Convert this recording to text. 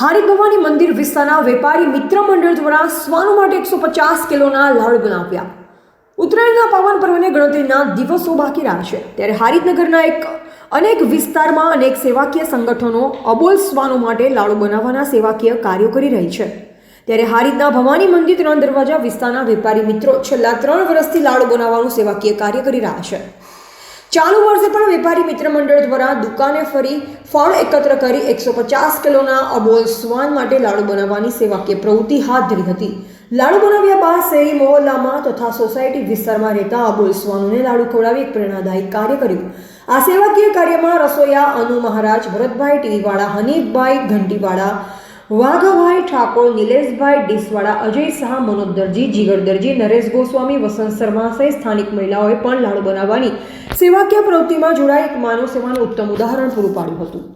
હારી મંદિર વિસ્તારના વેપારી મિત્ર મંડળ દ્વારા શ્વાનો માટે એકસો પચાસ કિલોના લાડુ બનાવ્યા. ઉત્તરાયણના પાવન પર્વને ગણતરીના દિવસો બાકી રહ્યા છે. ત્યારે હારીતનગરના એક અનેક વિસ્તારમાં અનેક સેવાકીય સંગઠનો અબોલ સ્વાનો માટે લાડુ બનાવવાના સેવાકીય કાર્યો કરી રહી છે. ત્યારે હારીતના ભવાની મંદિર ત્રણ દરવાજા વિસ્તારના વેપારી મિત્રો છેલ્લા ત્રણ વર્ષથી લાડુ બનાવવાનું સેવાકીય કાર્ય કરી રહ્યા છે. ચાલુ વર્ષે પણ વેપારી મિત્ર મંડળ દ્વારા દુકાને ફરી ફળ એકત્ર કરી એકસો પચાસ કિલોના અબોલ સ્વાન માટે લાડુ બનાવવાની સેવાકીય પ્રવૃત્તિ હાથ ધરી હતી. લાડુ બનાવ્યા બાદ શેરી મોહલ્લામાં તથા સોસાયટી વિસ્તારમાં રહેતા અબોલ શ્વાનોને લાડુ ખવડાવી એક પ્રેરણાદાયક કાર્ય કર્યું. આ સેવાકીય કાર્યમાં રસોયા અનુ મહારાજ, ભરતભાઈ ટીવીવાળા, હનીફભાઈ ઘંટીવાળા વાઘાભાઈ ઠાકોર, નિલેશભાઈ ડીસવાડા અજય શાહ, મનોજ દરજી, જીગર દરજી, નરેશ ગોસ્વામી, વસંત શર્મા સહિત સ્થાનિક મહિલાઓએ પણ લાડુ બનાવવાની સેવાકીય પ્રવૃત્તિમાં જોડાઈ એક માનવ સેવાનું ઉત્તમ ઉદાહરણ પૂરું પાડ્યું હતું.